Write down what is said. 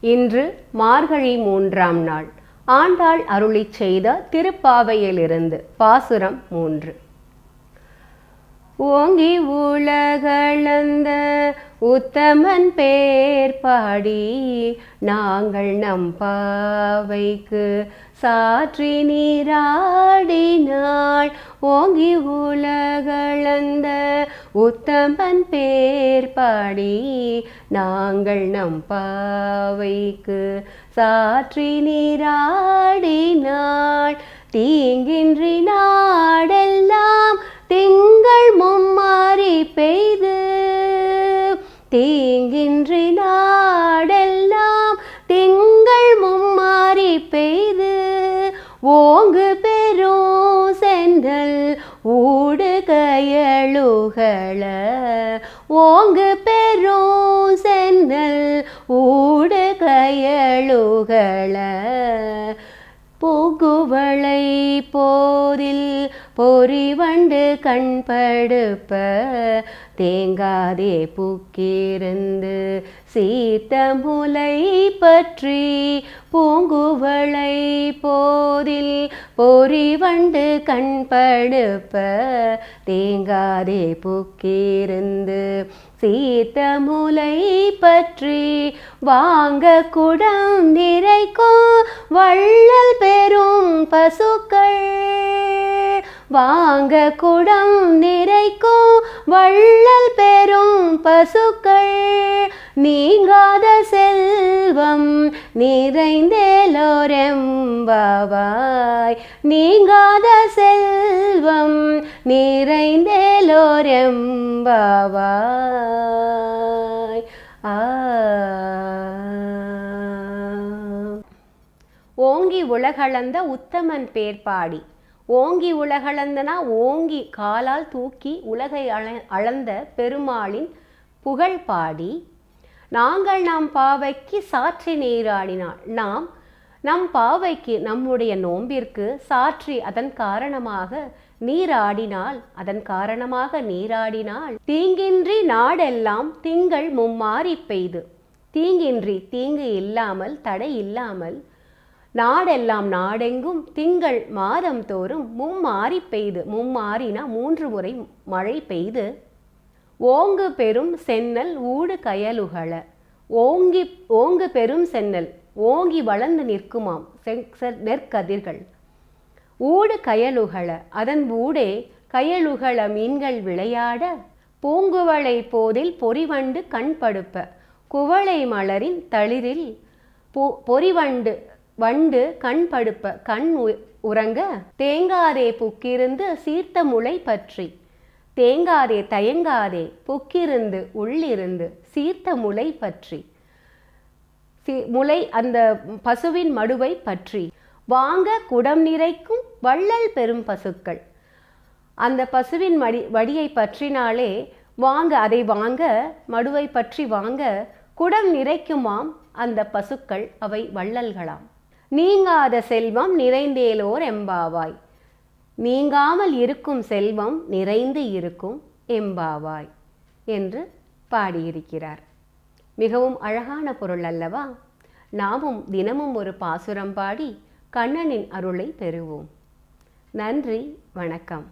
இன்று மார்கழி மூன்றாம் நாள். ஆண்டாள் அருளிச் செய்த திருப்பாவையிலிருந்து பாசுரம் மூன்று. ஓங்கி உலகளந்த உத்தமன் பேர் பாடி நாங்கள் நம் பாவைக்கு சாற்றி நீராடினாள் ஓங்கி உலகளந்த உத்தமன் பேர் பாடி நாங்கள் நம் பாவைக்கு சாற்றி நீராடினாள் தீங்கின்றி நாடெல்லாம் தீங்கின்றி நாடெல்லாம் திங்கள் மும்மாறி பெய்து ஓங்கு பெரும் சென்றல் ஊடு கையழுகள ஓங்கு பெரும் சென்னல் ஊடு கையழுகள போகுவளை போதில் பொறிவண்டு கண்படுப்ப தேங்காதே புக்கிருந்து சீத்த முலை பற்றி பூங்குவளை போதில் பொறிவண்டு கண்படுப்ப தேங்காதே புக்கிருந்து சீத்த முலை பற்றி வாங்க குடம் நிறைக்கும் வள்ளல் பெரும் பசுக்கள். வாங்க குடம் நிறைக்கும் வள்ளல் பெரும் பசுக்கள். நீங்காத செல்வம் நிறைந்தேலோரெம்பாவாய். நீங்காத செல்வம் நிறைந்தேலோரெம்பாவாய். ஆ. ஓங்கி உலகளந்த உத்தமன் பேர் பாடி. ஓங்கி உலகளந்தனா ஓங்கி காலால் தூக்கி உலகை அள அளந்த பெருமாளின் புகழ் பாடி நாங்கள் நம் பாவைக்கு சாற்றி நீராடினாள் நாம் நம் பாவைக்கு நம்முடைய நோம்பிற்கு சாற்றி அதன் காரணமாக நீராடினால் அதன் காரணமாக நீராடினால் தீங்கின்றி நாடெல்லாம் திங்கள் மும்மாறி பெய்து. தீங்கின்றி தீங்கு இல்லாமல் தடை இல்லாமல் நாடெல்லாம் நாடெங்கும் திங்கள் மாதம் தோறும் மும்மாறி பெய்து மும்மாறினா மூன்று முறை மழை பெய்து. ஓங்கு பெரும் சென்னல் ஊடு கயலுகள. ஓங்கி ஓங்கு பெரும் சென்னல் ஓங்கி வளர்ந்து நிற்குமாம் செ- நெற்கதிர்கள். ஊடு கயலுகள அதன் ஊடே கயலுகள மீன்கள் விளையாட பூங்குவளை போதில் பொறிவண்டு கண்படுப்ப குவளை மலரின் தளிரில் பொ பொறிவண்டு வண்டு கண் படுப்ப கண் உ- உறங்க தேங்காதே புக்கிருந்து சீர்த்த முளை பற்றி. தேங்காதே தயங்காதே புக்கிருந்து உள்ளிருந்து சீர்த்த முளை பற்றி. முளை அந்த பசுவின் மடுவை பற்றி. வாங்க குடம் நிறைக்கும் வள்ளல் பெரும் பசுக்கள். அந்த பசுவின் மடி வடியை பற்றினாலே வாங்க அதை வாங்க மடுவை பற்றி வாங்க குடம் நிறைக்குமாம் அந்த பசுக்கள் அவை வள்ளல்களாம். நீங்காத செல்வம் நிறைந்தேலோர் எம்பாவாய். நீங்காமல் இருக்கும் செல்வம் நிறைந்து இருக்கும் எம்பாவாய் என்று பாடியிருக்கிறார். மிகவும் அழகான பொருள் அல்லவா? நாமும் தினமும் ஒரு பாசுரம் பாடி கண்ணனின் அருளை பெறுவோம். நன்றி வணக்கம்.